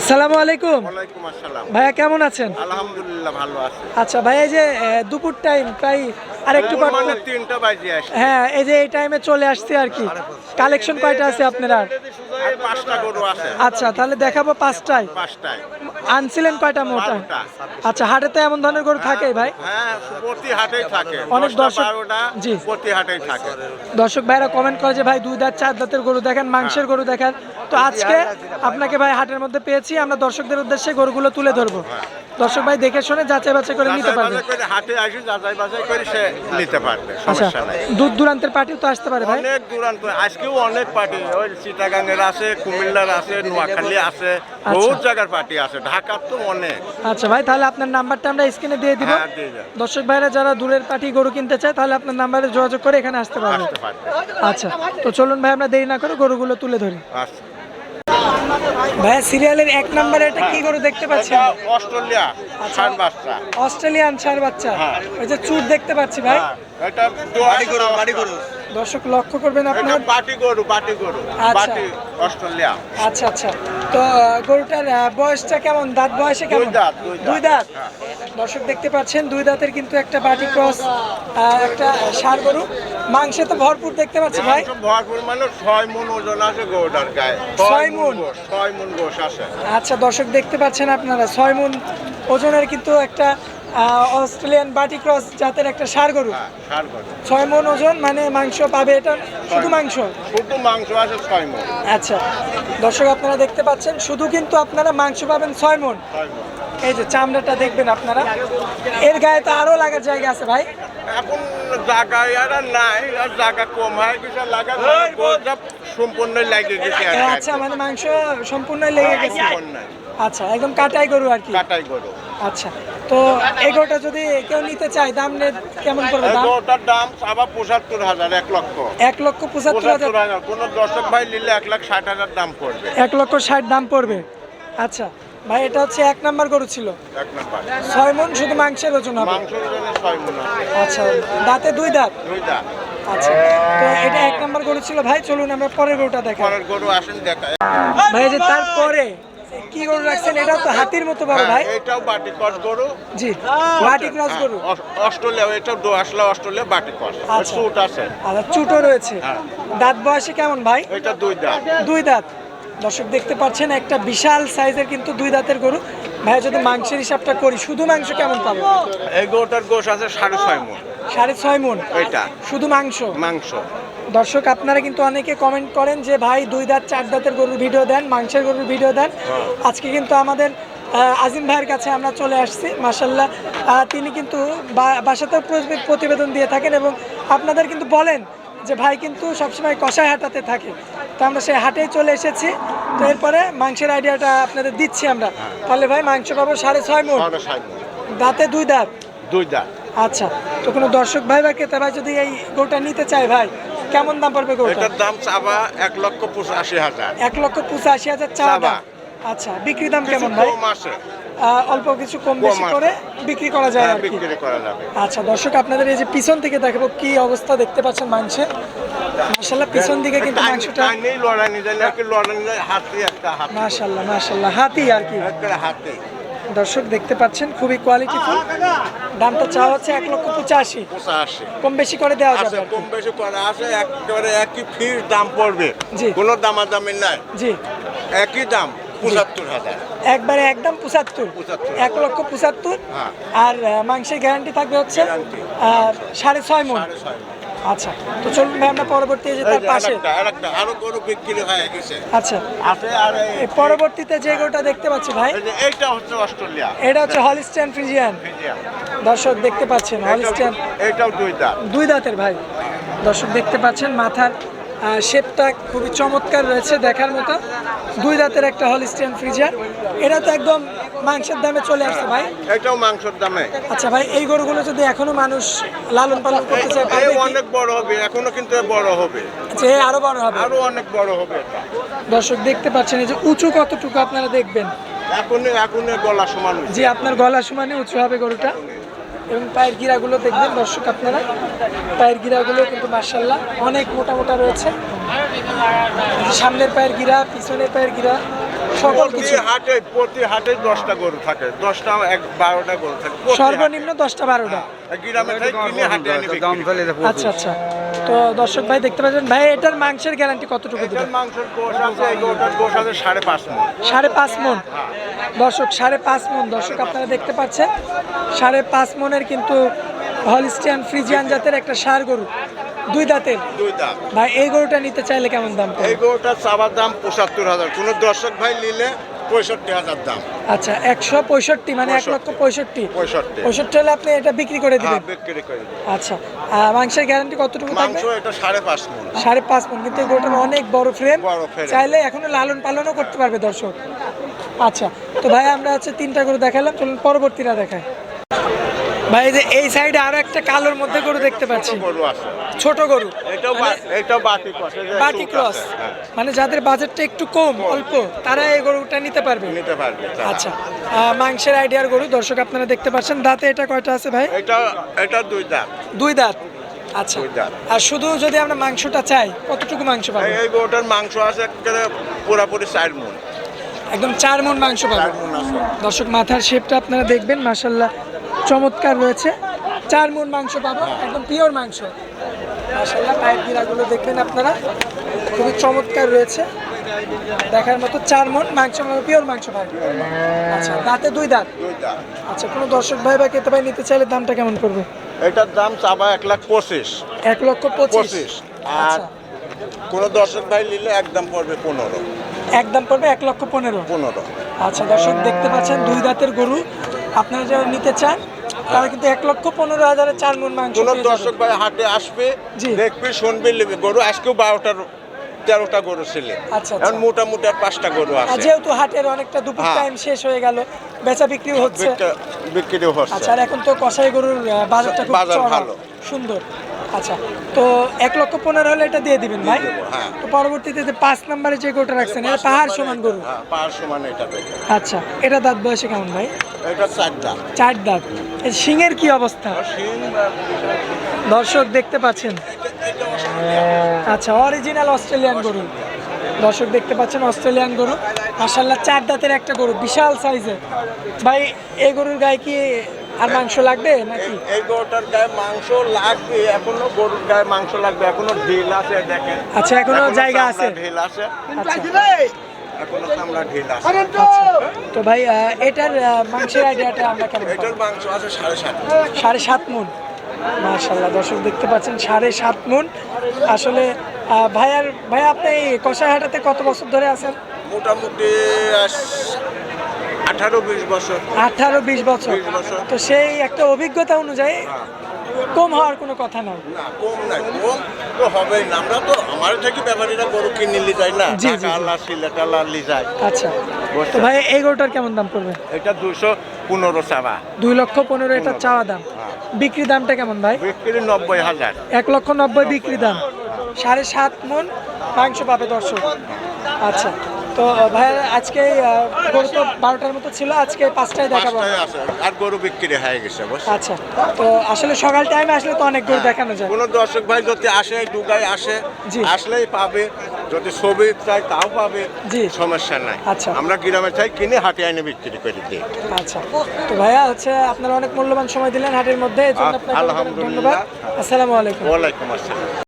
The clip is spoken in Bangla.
আসসালামু আলাইকুম। ওয়ালাইকুম আসসালাম। ভাইয়া কেমন আছেন? আলহামদুলিল্লাহ ভালো আছি। আচ্ছা ভাইয়া এই যে দুপুর টাইম প্রায় আর একটু পর মানে তিনটা বাজে আসে হ্যাঁ এই যে এই টাইমে চলে আসছে আর কি। কালেকশন কয়টা আছে আপনার? আর আর পাঁচটা গরু আছে। আচ্ছা তাহলে দেখাবো পাঁচটায়। পাঁচটায়। আনছিলেন কয়টা মোটা? আচ্ছা হাটে তো এমন ধরনের গরু থাকে ভাই? হ্যাঁ প্রতি হাটেই থাকে। অনেক দর্শক- জি। প্রতি হাটেই থাকে। দর্শক ভাইরা কমেন্ট করে যে ভাই দুই দাঁত চার দাঁতের গরু দেখেন মাংসের গরু দেখেন। তো আজকে আপনাকে ভাই হাটের মধ্যে পেয়েছি। আমরা দর্শকদের উদ্দেশ্যে গরুগুলো তুলে ধরবো। দর্শক ভাই দেখে শুনে যাচাই বাছাই করে নিতে পারবে। হাটে আসি যাচাই বাছাই করে সে নিতে পারবে আচ্ছা সমস্যা নাই। দূর দূরান্তের পার্টিও তো আসতে পারে ভাই। অনেক দূরান্ত আজকেও অনেক পার্টি ওই চিটাগাঙ্গের আছে কুমিল্লার আছে নোয়াখালী আছে বহুত জায়গার পার্টি আছে ঢাকার তো অনেক। আচ্ছা ভাই তাহলে আপনার নাম্বারটা আমরা স্ক্রিনে দিয়ে দিব। হ্যাঁ। দর্শক ভাইরা যারা দূরের পার্টি গরু কিনতে চায় তাহলে আপনার নাম্বারে যোগাযোগ করে এখানে আসতে পারবে। আচ্ছা তো চলুন ভাই আমরা দেরি না করে গরুগুলো তুলে ধরি। আচ্ছা। ভাই সিরিয়ালের এক নম্বরে এটা কি গরু দেখতে পাচ্ছি অস্ট্রেলিয়া সাত বাচ্চা। অস্ট্রেলিয়ান সার বাচ্চা। হ্যাঁ। ওই যে চুট দেখতে পাচ্ছি ভাই। হ্যাঁ, এটা বাড়ি গরু বাড়ি গরু। দর্শক লক্ষ্য করবেন আপনার? বাটি গরু বাটি গরু আচ্ছা। বাটি অস্ট্রেলিয়া। আচ্ছা আচ্ছা। তো গরুটার বয়সটা কেমন? দাঁত বয়সে কেমন? দাঁত, দুই দাঁত। হ্যাঁ। দর্শক দেখতে পাচ্ছেন দুই দাঁতের কিন্তু একটা বাটি ক্রস একটা সার গরু। মাংসে তো ভরপুর দেখতে পাচ্ছি ভাই। ভরপুর মানে ছয় মন ওজন আছে গরুটার গায়ে। ছয়? গোশ, ছয় মন গোশ আছে। আচ্ছা দর্শক দেখতে পাচ্ছেন আপনারা ছয় মন ওজনের কিন্তু একটা অস্ট্রেলিয়ান বাটি ক্রস জাতের একটা সার গরু। হ্যাঁ ছয় মন ওজন মানে মাংস পাবে এটা শুধু মাংস? শুধু মাংস আছে ছয় মন আচ্ছা দর্শক আপনারা দেখতে পাচ্ছেন শুধু কিন্তু আপনারা মাংস পাবেন ছয় মন এই যে চামড়াটা দেখবেন আপনারা। এর গায়ে তো আরও লাগার জায়গা আছে ভাই। এখন জায়গা আর নাই আর জায়গা কম হয় কিছু লাগা সম্পূর্ণ লাগে গেছে আচ্ছা মানে মাংস সম্পূর্ণ লেগে গেছে। আচ্ছা একদম কাটাই গরু আর কি। কাটাই গরু। আচ্ছা তো এগোটা যদি কেউ নিতে চায় দাম কেমন পড়বে এই দাম আবার পঁচাত্তর হাজার এক লক্ষ। এক লক্ষ পঁচাত্তর হাজার। কোনো দর্শক ভাই নিলে এক লাখ ষাট হাজার দাম পড়বে। এক লক্ষ ষাট দাম পড়বে। আচ্ছা ভাই এটা হচ্ছে এক নাম্বার গরু ছিল। এক নম্বর। ছয় মন শুধু মাংসের ওজন হবে? মাংস জন্য ছয় মন আচ্ছা দাঁতে দুই দাঁত? দুইটা আচ্ছা তো এটা এক নাম্বার গরু ছিল। ভাই চলুন আমরা পরের গরুটা দেখাই। পরের গরু আসেন দেখায় ভাই যে তারপরে কি গরু রাখছেন? এটাও তো হাতির মতো বড় ভাই। হ্যাঁ, এটাও বাটি কস গরু। জি বাটি ক্রস গরু। হ্যাঁ, অস্ট্রেলিয়া এটাও দো আসলে অস্ট্রেলিয়া বাটি কস আচ্ছা। সুট আছে। আর চুটো রয়েছে। হ্যাঁ। দাঁত বয়সে কেমন ভাই? এটা দুই দাম দুই দাঁত। দর্শক দেখতে পাচ্ছেন একটা বিশাল সাইজের কিন্তু দুই দাঁতের গরু। ভাই যদি মাংসের হিসাবটা করি শুধু মাংস কেমন পাবো? এই গরুটার গোশ আছে সাড়ে ছয় মন। সাড়ে ছয় মন। ওইটা শুধু মাংস? মাংস। দর্শক আপনারা কিন্তু অনেকে কমেন্ট করেন যে ভাই দুই দাঁত চার দাঁতের গরুর ভিডিও দেন মাংসের গরুর ভিডিও দেন। আজকে কিন্তু আমাদের আজিম ভাইয়ের কাছে আমরা চলে আসছি মাসাল্লাহ তিনি কিন্তু বাসাতেও প্রতিবেদন দিয়ে থাকেন এবং আপনাদের কিন্তু বলেন যে ভাই কিন্তু সবসময় কষায় হাটাতে থাকে। তো আমরা সেই হাটেই চলে এসেছি। তো এরপরে মাংসের আইডিয়াটা আপনাদের দিচ্ছি আমরা। তাহলে ভাই মাংস পাবো সাড়ে ছয় মন দাঁতে দুই দাঁত? দুই দাম আচ্ছা তো কোনো দর্শক ভাই বা ক্রেতা ভাই যদি এই গোটা নিতে চায় ভাই কেমন দাম পড়বে গরুটা এটার দাম চাবা এক লক্ষ পঁচাশি হাজার। এক লক্ষ পঁচাশি হাজার চাওয়া। আচ্ছা বিক্রি দাম কেমন ভাই? অল্প কিছু কম বেশি করে বিক্রি করা যায় হ্যাঁ, আর বিক্রি করা যাবে। আচ্ছা দর্শক আপনাদের এই যে পিছন থেকে দেখাবো কি অবস্থা দেখতে পাচ্ছেন মাংসের মাশাল্লাহ পিছন দিকে কিন্তু টাইম- মাংসটা টাইমেই লড়াই নিয়ে যায় নিয়ে যায় হাতি একটা হাতি। মাশাল্লাহ মাশাল্লাহ হাতি আর কি। একটা হাতি। দর্শক দেখতে পাচ্ছেন খুবই কোয়ালিটিফুল দামটা চাওয়া হচ্ছে এক লক্ষ পঁচাশি কম বেশি করে দেওয়া যাবে। কম বেশি করে আছে একেবারে একই ফির দাম পড়বে জি। কোনো দামাদামি নাই জি একই দাম পঁচাত্তর হাজার একবারে একদম পঁচাত্তর এক লক্ষ পঁচাত্তর হ্যাঁ। আর মাংসের গ্যারান্টি থাকবে হচ্ছে। সাড়ে ছয় মন। আচ্ছা তো চলুন ভাই আমরা পরবর্তী যে তার পাশে আরও গরু বিক্রি হয়ে গেছে। আচ্ছা আছে আর পরবর্তীতে যে গরুটা দেখতে পাচ্ছি ভাই এটা হচ্ছে অস্ট্রেলিয়া। এটা হচ্ছে হলিস্টেন ফ্রিজিয়ান। দর্শক দেখতে পাচ্ছেন হলিস্টেন এইটাও দুই দাঁত। দুই দাঁতের ভাই। দর্শক দেখতে পাচ্ছেন মাথার শেপটা খুবই চমৎকার রয়েছে দেখার মতো। দুই দাঁতের একটা হল হলিস্টিয়ান ফ্রিজার এটা তো একদম মাংসের দামে চলে আসছে ভাই। এটাও মাংসের দামে। আচ্ছা ভাই এই গরুগুলো যদি এখনও মানুষ লালন পালন করতে চায় অনেক বড় হবে এখনও কিন্তু বড় হবে। আচ্ছা, এ আরও বড় হবে। আরও অনেক বড় হবে দর্শক দেখতে পাচ্ছেন এই যে উঁচু কতটুকু আপনারা দেখবেন? এখন এখন গলা সমান। যে আপনার গলা সমানে উঁচু হবে গরুটা। এবং পায়ের গিরাগুলো দেখবেন, দর্শক আপনারা। পায়ের গিরাগুলো কিন্তু মার্শাল্লাহ অনেক মোটা মোটা রয়েছে। সামনের পায়ের গিরা, পিছনের পায়ের গিরা। সকল কিছু। হাটে প্রতি হাটে দশটা গরু থাকে। দশটা এক বারোটা গরু থাকে। সর্বনিম্ন দশটা বারোটা। করি। আচ্ছা আচ্ছা। তো দর্শক ভাই দেখতে পাচ্ছেন ভাই এটার মাংসের গ্যারান্টি কতটুকু এটার মাংসের গোশ আছে এই গরুটার গোশ আছে সাড়ে পাঁচ মন সাড়ে পাঁচ মন দর্শক সাড়ে পাঁচ মন দর্শক আপনারা দেখতে পাচ্ছেন সাড়ে পাঁচ মনের কিন্তু হলিস্টিয়ান ফ্রিজিয়ান জাতের একটা সার গরু। দুই দাঁতের? দুই দাম ভাই এই গরুটা নিতে চাইলে কেমন দাম এই গরুটার চাবার দাম পঁচাত্তর হাজার। কোনো দর্শক ভাই নিলে পঁয়ষট্টি হাজার দাম। আচ্ছা একশো পঁয়ষট্টি মানে এক লক্ষ পঁয়ষট্টি। পঁয়ষট্টি? পঁয়ষট্টি। হলে আপনি এটা বিক্রি করে হ্যাঁ দিবেন বিক্রি করে। আচ্ছা মাংসের গ্যারান্টি কতটুকু মাংস এটা সাড়ে পাঁচ মন। সাড়ে পাঁচ মন কিন্তু এই অনেক বড় ফ্রেম বড়। চাইলে এখনও লালন পালনও করতে পারবে দর্শক। আচ্ছা তো ভাই আমরা হচ্ছে তিনটা গরু দেখালাম চলুন পরবর্তীরা দেখায়। ভাই যে এই সাইডে আরও একটা কালোর মধ্যে গরু দেখতে পাচ্ছি। গরু আছে। ছোট গরু। এটাও এটাও বাটি ক্রস মানে যাদের বাজেটটা একটু কম অল্প তারা এই গরুটা নিতে পারবে? নিতে পারবে আচ্ছা মাংসের আইডিয়ার গরু দর্শক আপনারা দেখতে পাচ্ছেন দাঁতে এটা কয়টা আছে ভাই? এটা এটা দুই দাঁত। দুই দাঁত। আচ্ছা দাঁত। আর শুধু যদি আমরা মাংসটা চাই কতটুকু মাংস পাবো এই- গরুটার মাংস আছে একেবারে পুরাপুরি চার মন। একদম চার মন মাংস পাবো দর্শক মাথার শেপটা আপনারা দেখবেন মাসাল্লাহ চমৎকার রয়েছে। চার মন মাংস পাবো একদম পিওর মাংস। মাসাল্লাহ পায়ের গিরাগুলো দেখবেন আপনারা। খুবই চমৎকার রয়েছে। দেখার মতো চার মন মাংস পিওর মাংস পাবো। আচ্ছা দাঁতে দুই দাঁত? আচ্ছা কোনো দর্শক ভাই বা খেতে ভাই নিতে চাইলে দামটা কেমন পড়বে? এটার দাম চাবা এক লাখ পঁচিশ। এক লক্ষ পঁচিশ। পঁচিশ। আর আচ্ছা। কোনো দর্শক ভাই নিলে একদম পড়বে পনেরো। একদম পড়বে এক লক্ষ পনেরো। পনেরো। আচ্ছা দর্শক দেখতে পাচ্ছেন দুই দাঁতের গরু। আপনারা যারা নিতে চান তারা কিন্তু এক লক্ষ পনেরো হাজারের চার মন মাংস কোনো দর্শক ভাই হাটে আসবে দেখবে শুনবে নেবে। গরু আজকেও বারোটার তেরোটা গরু ছেলে। আচ্ছা, এখন আচ্ছা। মোটামুটি আর পাঁচটা গরু আছে। যেহেতু হাটের অনেকটা দুপুর হ্যাঁ। টাইম শেষ হয়ে গেল বেচা বিক্রিও হচ্ছে। বিক্রিও বিক্রি হচ্ছে। আচ্ছা এখন তো কষাই গরুর বাজারটা খুব বাজার ভালো। সুন্দর। আচ্ছা তো এক লক্ষ পনেরো হলে এটা দিয়ে দিবেন ভাই? হ্যাঁ। তো পরবর্তীতে যে পাঁচ নম্বরে যে গরুটা রাখছেন এটা পাহাড় সমান গরু? হ্যাঁ পাহাড় সমান এটা আচ্ছা এটা দাঁত বয়সে কেমন ভাই? এটা চারটা চার দাঁত। শিঙের কি অবস্থা? দর্শক দেখতে পাচ্ছেন? আচ্ছা অরিজিনাল অস্ট্রেলিয়ান গরু। দর্শক দেখতে পাচ্ছেন অস্ট্রেলিয়ান গরু। মাসাল্লাহ চার দাঁতের একটা গরু বিশাল সাইজের ভাই এই গরুর গায়ে কি আর মাংস লাগবে নাকি? এই- গরুটার গায়ে মাংস লাগবে এখনও গরুর গায়ে মাংস লাগবে এখনও ঢিল আছে দেখেন। আচ্ছা, এখনও জায়গা আছে। ঢিল আছে। আচ্ছা। আছে। তো! ভাই এটার মাংসের আইডিয়াটা আমরা কেমন এটার মাংস আছে সাড়ে সাত সাড়ে সাত মন মার্শাল্লাহ দর্শক দেখতে পাচ্ছেন সাড়ে সাত মন আসলে আহ, ভাইয়ার ভাই আপনি এই কষাইহাটাতে কত বছর ধরে আছেন? মোটামুটি আস- আঠারো বিশ বছর। আঠারো বিশ বছর। তো সেই একটা অভিজ্ঞতা অনুযায়ী কম হওয়ার কোনো কথা না কম নাই। কম তো হবেই না। আমরা তো আমার থেকে ব্যাপারীরা গরু কিনে নিয়ে যায় না। জি, জি, ঢাকা আল্লাহ সিলেট যায়। আচ্ছা। তো ভাই এই গরুটার কেমন দাম পড়বে? এটা দুশো পনেরো চাবা দুই লক্ষ পনেরো এটা চাওয়া দাম। হ্যাঁ। বিক্রি দামটা কেমন ভাই? বিক্রি নব্বই হাজার। এক লক্ষ নব্বই বিক্রি দাম। সাড়ে সাত মন মাংস পাবে দর্শক। আচ্ছা। তো ভাইয়া আজকে গরু তো বারোটার মতো ছিল আজকে পাঁচটায় দেখাবো। আর গরু বিক্রি হয়ে গেছে আচ্ছা তো আসলে সকাল টাইমে আসলে তো অনেক গরু দেখানো যায়। কোনো দর্শক ভাই যদি আসে ডুগায় আসে। আসলেই পাবে। যদি ছবি চাই তাও পাবে। জি। সমস্যা নাই। আচ্ছা। আমরা গ্রামে চাই কিনে হাটে আইনে বিক্রি করে দিই। আচ্ছা। তো ভাইয়া হচ্ছে আপনারা অনেক মূল্যবান সময় দিলেন হাটের মধ্যে আপনাকে আলহামদুলিল্লাহ। ধন্যবাদ। আসসালামু আলাইকুম। ওয়ালাইকুম আসসালাম।